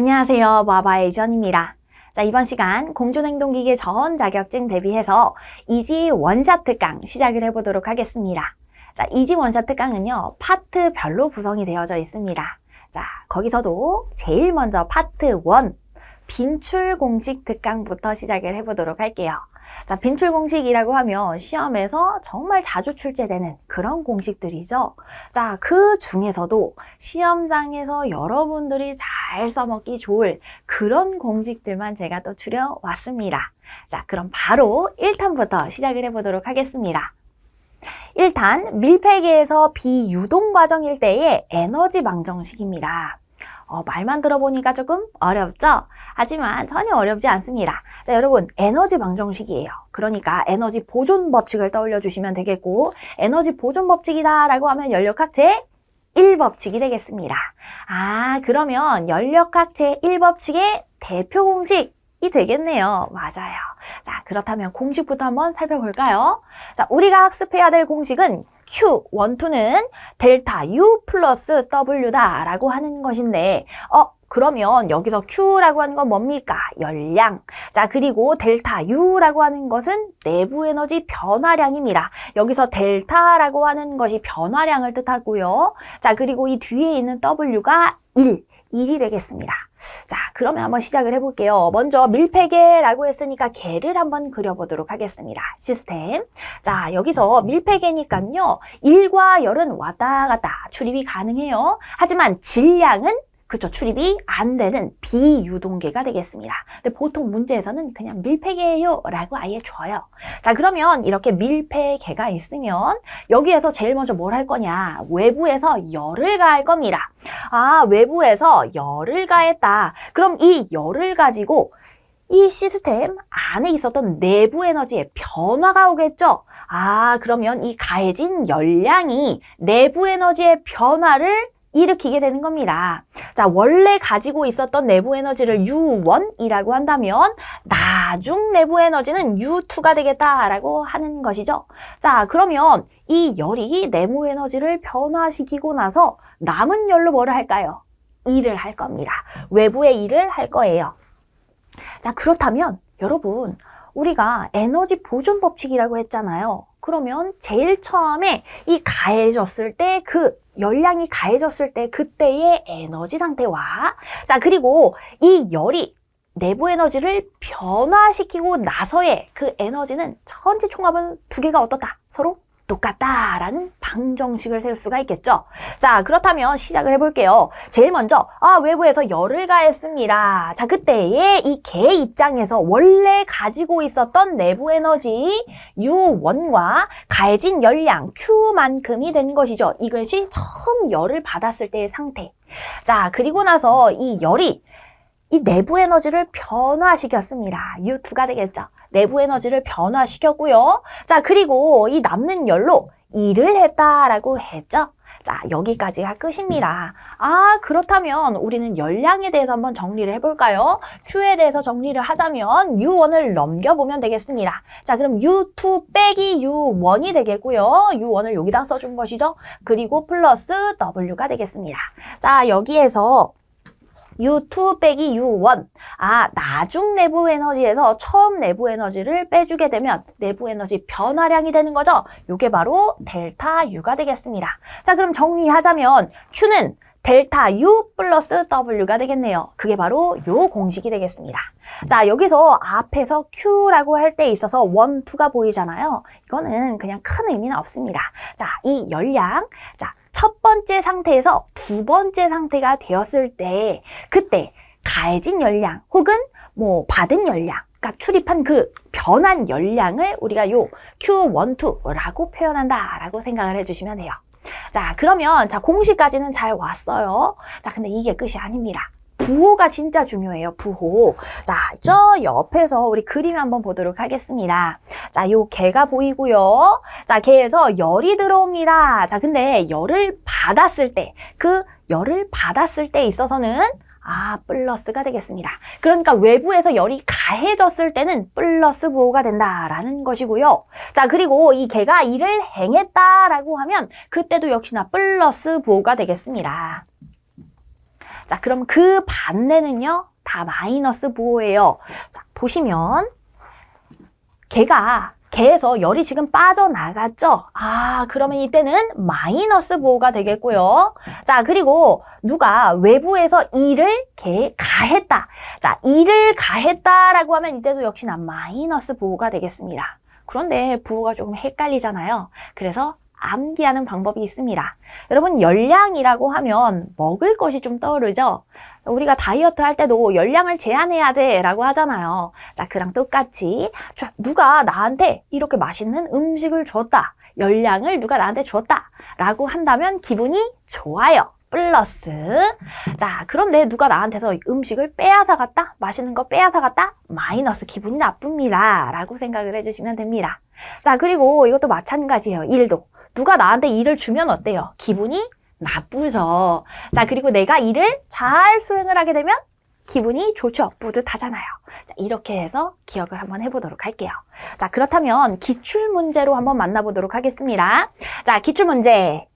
안녕하세요. 마바의 전입니다. 자, 이번 시간 공존행동기계 전 자격증 대비해서 이지 원샷 특강 시작을 해보도록 하겠습니다. 자, 이지 원샷 특강은요, 파트별로 구성이 되어져 있습니다. 자, 거기서도 제일 먼저 파트 1, 빈출 공식 특강부터 시작을 해보도록 할게요. 자, 빈출 공식이라고 하면 시험에서 정말 자주 출제되는 그런 공식들이죠. 자, 그 중에서도 시험장에서 여러분들이 잘 써먹기 좋을 그런 공식들만 제가 또 추려왔습니다. 자, 그럼 바로 1탄부터 시작을 해보도록 하겠습니다. 1탄, 밀폐기에서 비유동 과정일 때의 에너지 방정식입니다. 어, 말만 들어보니까 조금 어렵죠? 하지만 전혀 어렵지 않습니다. 자, 여러분, 에너지 방정식이에요. 그러니까 에너지 보존 법칙을 떠올려 주시면 되겠고, 에너지 보존 법칙이다라고 하면 연력학 제 1법칙이 되겠습니다. 아, 그러면 연력학 제 1법칙의 대표 공식이 되겠네요. 맞아요. 자, 그렇다면 공식부터 한번 살펴볼까요? 자, 우리가 학습해야 될 공식은 Q, 원투는 델타 U 플러스 W다 라고 하는 것인데, 어, 그러면 여기서 Q라고 하는 건 뭡니까? 열량. 자, 그리고 델타 U라고 하는 것은 내부 에너지 변화량입니다. 여기서 델타라고 하는 것이 변화량을 뜻하고요. 자, 그리고 이 뒤에 있는 W가 1. 1이 되겠습니다. 자, 그러면 한번 시작을 해볼게요. 먼저 밀폐계라고 했으니까 개를 한번 그려보도록 하겠습니다. 시스템. 자, 여기서 밀폐계니까요. 1과 열은 왔다 갔다 출입이 가능해요. 하지만 질량은 그쵸 출입이 안 되는 비유동계가 되겠습니다. 근데 보통 문제에서는 그냥 밀폐계예요 라고 아예 줘요. 자 그러면 이렇게 밀폐계가 있으면 여기에서 제일 먼저 뭘 할 거냐 외부에서 열을 가할 겁니다. 아 외부에서 열을 가했다. 그럼 이 열을 가지고 이 시스템 안에 있었던 내부 에너지의 변화가 오겠죠? 아, 그러면 이 가해진 열량이 내부 에너지의 변화를 일으키게 되는 겁니다. 자, 원래 가지고 있었던 내부 에너지를 U1이라고 한다면 나중 내부 에너지는 U2가 되겠다라고 하는 것이죠. 자, 그러면 이 열이 내부 에너지를 변화시키고 나서 남은 열로 뭐를 할까요? 일을 할 겁니다. 외부의 일을 할 거예요. 자, 그렇다면 여러분, 우리가 에너지 보존 법칙이라고 했잖아요. 그러면 제일 처음에 이 가해졌을 때 그 열량이 가해졌을 때 그때의 에너지 상태와 자 그리고 이 열이 내부 에너지를 변화시키고 나서의 그 에너지는 전체 총합은 두 개가 어떻다? 서로 똑같다라는 방정식을 세울 수가 있겠죠. 자, 그렇다면 시작을 해볼게요. 제일 먼저, 아, 외부에서 열을 가했습니다. 자, 그때의 이 개 입장에서 원래 가지고 있었던 내부 에너지 U1과 가해진 열량 Q만큼이 된 것이죠. 이것이 처음 열을 받았을 때의 상태. 자, 그리고 나서 이 열이 이 내부 에너지를 변화시켰습니다. U2가 되겠죠. 내부 에너지를 변화시켰고요. 자, 그리고 이 남는 열로 일을 했다라고 했죠. 자, 여기까지가 끝입니다. 아, 그렇다면 우리는 열량에 대해서 한번 정리를 해볼까요? Q에 대해서 정리를 하자면 U1을 넘겨보면 되겠습니다. 자, 그럼 U2 빼기 U1이 되겠고요. U1을 여기다 써준 것이죠. 그리고 플러스 W가 되겠습니다. 자, 여기에서 U2 빼기 U1. 아, 나중 내부 에너지에서 처음 내부 에너지를 빼주게 되면 내부 에너지 변화량이 되는 거죠. 이게 바로 델타 U가 되겠습니다. 자, 그럼 정리하자면 Q는 델타 U 플러스 W가 되겠네요. 그게 바로 요 공식이 되겠습니다. 자, 여기서 앞에서 Q라고 할 때 있어서 1, 2가 보이잖아요. 이거는 그냥 큰 의미는 없습니다. 자, 이 열량. 자, 첫 번째 상태에서 두 번째 상태가 되었을 때 그때 가해진 열량 혹은 뭐 받은 열량 그러니까 출입한 그 변한 열량을 우리가 요 Q12라고 표현한다라고 생각을 해주시면 돼요. 자 그러면 자 공식까지는 잘 왔어요. 자 근데 이게 끝이 아닙니다. 부호가 진짜 중요해요. 부호. 자, 저 옆에서 우리 그림 한번 보도록 하겠습니다. 자, 요 개가 보이고요. 자, 개에서 열이 들어옵니다. 자, 근데 열을 받았을 때, 그 열을 받았을 때 있어서는 아, 플러스가 되겠습니다. 그러니까 외부에서 열이 가해졌을 때는 플러스 부호가 된다라는 것이고요. 자, 그리고 이 개가 일을 행했다라고 하면 그때도 역시나 플러스 부호가 되겠습니다. 자, 그럼 그 반대는요, 다 마이너스 부호예요. 자, 보시면, 개가, 개에서 열이 지금 빠져나갔죠? 아, 그러면 이때는 마이너스 부호가 되겠고요. 자, 그리고 누가 외부에서 일을 개, 가했다. 자, 일을 가했다라고 하면 이때도 역시나 마이너스 부호가 되겠습니다. 그런데 부호가 조금 헷갈리잖아요. 그래서 암기하는 방법이 있습니다. 여러분 열량이라고 하면 먹을 것이 좀 떠오르죠? 우리가 다이어트 할 때도 열량을 제한해야 돼 라고 하잖아요. 자, 그랑 똑같이 자, 누가 나한테 이렇게 맛있는 음식을 줬다. 열량을 누가 나한테 줬다. 라고 한다면 기분이 좋아요. 플러스. 자, 그런데 누가 나한테서 음식을 빼앗아 갔다? 맛있는 거 빼앗아 갔다? 마이너스 기분이 나쁩니다. 라고 생각을 해주시면 됩니다. 자, 그리고 이것도 마찬가지예요. 일도. 누가 나한테 일을 주면 어때요? 기분이 나쁘죠. 자, 그리고 내가 일을 잘 수행을 하게 되면 기분이 좋죠. 뿌듯하잖아요. 자, 이렇게 해서 기억을 한번 해보도록 할게요. 자, 그렇다면 기출문제로 한번 만나보도록 하겠습니다. 자, 기출문제.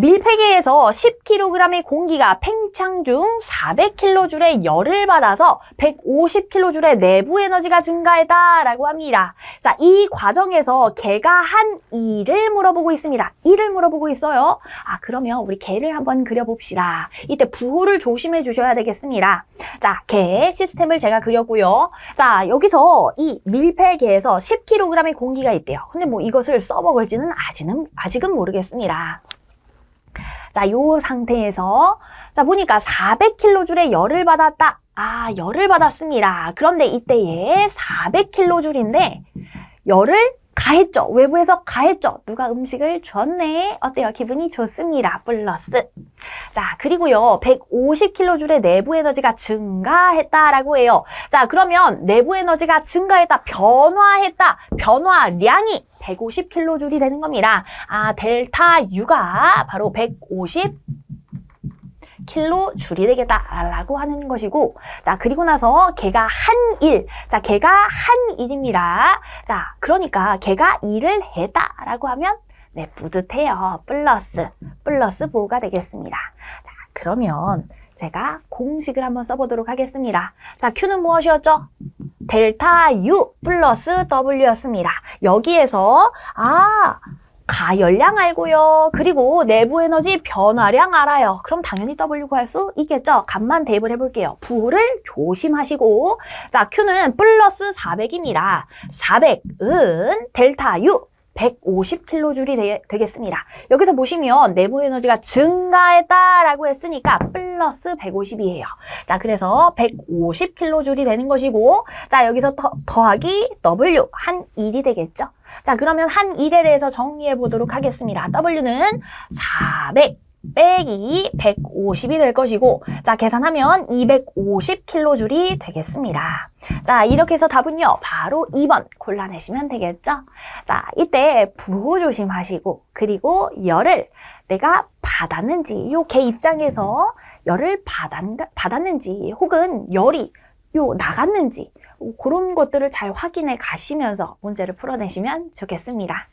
밀폐계에서 10kg의 공기가 팽창 중 400kJ의 열을 받아서 150kJ의 내부 에너지가 증가했다라고 합니다. 자, 이 과정에서 개가 한 일을 물어보고 있습니다. 일을 물어보고 있어요. 아, 그러면 우리 개를 한번 그려봅시다. 이때 부호를 조심해 주셔야 되겠습니다. 자, 개 시스템을 제가 그렸고요. 자, 여기서 이 밀폐계에서 10kg의 공기가 있대요. 근데 뭐 이것을 써먹을지는 아직은, 아직은 모르겠습니다. 자, 요 상태에서 자, 보니까 400kJ의 열을 받았다. 아, 열을 받았습니다. 그런데 이때에 400kJ인데 열을 가했죠. 외부에서 가했죠. 누가 음식을 줬네. 어때요? 기분이 좋습니다. 플러스. 자, 그리고요. 150kJ의 내부 에너지가 증가했다라고 해요. 자, 그러면 내부 에너지가 증가했다, 변화했다, 변화량이 150kJ이 되는 겁니다. 아, 델타 U가 바로 150 킬로 줄이 되겠다라고 하는 것이고 자 그리고 나서 걔가 한 일, 자 걔가 한 일입니다. 자 그러니까 걔가 일을 했다라고 하면 네 뿌듯해요. 플러스 플러스 보가 되겠습니다. 자 그러면 제가 공식을 한번 써보도록 하겠습니다. 자 Q는 무엇이었죠? 델타 U 플러스 W였습니다. 여기에서 아 가열량 알고요. 그리고 내부 에너지 변화량 알아요. 그럼 당연히 W 구할 수 있겠죠? 값만 대입을 해볼게요. 부호를 조심하시고 자 Q는 플러스 400입니다. 400은 델타 U 150kJ이 되, 겠습니다 여기서 보시면 내부 에너지가 증가했다라고 했으니까 플러스 150이에요. 자, 그래서 150kJ이 되는 것이고 자, 여기서 더, 더하기 W 한 1이 되겠죠. 자, 그러면 한 1에 대해서 정리해 보도록 하겠습니다. W는 400 빼기 150이 될 것이고 자 계산하면 250kJ이 되겠습니다. 자 이렇게 해서 답은요 바로 2번 골라내시면 되겠죠. 자 이때 부호 조심하시고 그리고 열을 내가 받았는지 요개 입장에서 열을 받았, 받았는지 혹은 열이 요 나갔는지 그런 것들을 잘 확인해 가시면서 문제를 풀어내시면 좋겠습니다.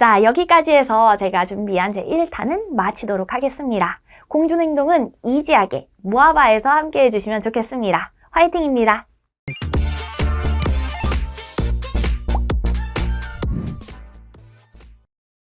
자, 여기까지 해서 제가 준비한 제 1탄은 마치도록 하겠습니다. 공준행동은 이지하게 모아바에서 함께 해주시면 좋겠습니다. 화이팅입니다.